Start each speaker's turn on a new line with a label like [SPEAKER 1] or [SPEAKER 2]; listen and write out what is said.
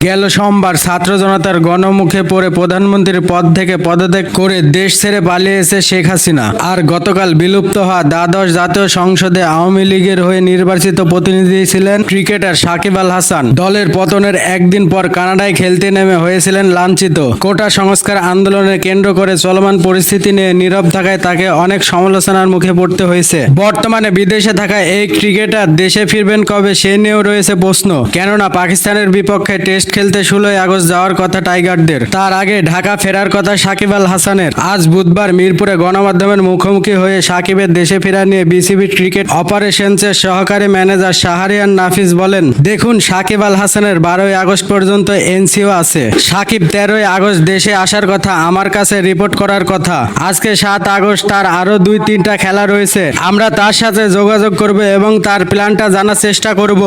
[SPEAKER 1] গেল সোমবার ছাত্র জনতার গণমুখে পড়ে প্রধানমন্ত্রীর পদ থেকে পদত্যাগ করে দেশ ছেড়ে পালিয়েছে শেখ হাসিনা। আর গতকাল বিলুপ্ত হওয়া দ্বাদশ জাতীয় সংসদে আওয়ামী লীগের হয়ে নির্বাচিত প্রতিনিধি ছিলেন ক্রিকেটার সাকিব আল হাসান। দলের পতনের একদিন পর কানাডায় খেলতে নেমে হয়েছিলেন লাঞ্ছিত। কোটা সংস্কার আন্দোলনের কেন্দ্র করে চলমান পরিস্থিতি নিয়ে নীরব থাকায় তাকে অনেক সমালোচনার মুখে পড়তে হয়েছে। বর্তমানে বিদেশে থাকা এই ক্রিকেটার দেশে ফিরবেন কবে সে নিয়েও রয়েছে প্রশ্ন। কেননা পাকিস্তানের বিপক্ষে টেস্ট খেলতে ষোলোই আগস্ট যাওয়ার কথা টাইগারদের। তার আগে ঢাকা ফেরার কথা সাকিব আল হাসানের। আজ বুধবার মিরপুরে গণমাধ্যমের মুখোমুখি হয়ে সাকিবের দেশে ফেরা নিয়ে বিসিবি ক্রিকেট অপারেশনসের সহকারী ম্যানেজার শাহরিয়ান নাফিস বলেন, দেখুন, সাকিব আল হাসানের বারোই আগস্ট পর্যন্ত এনসিও আছে। সাকিব তেরোই আগস্ট দেশে আসার কথা আমার কাছে রিপোর্ট করার কথা। আজকে সাত আগস্ট তার আরও দুই তিনটা খেলা রয়েছে। আমরা তার সাথে যোগাযোগ করব এবং তার প্ল্যানটা জানার চেষ্টা করব।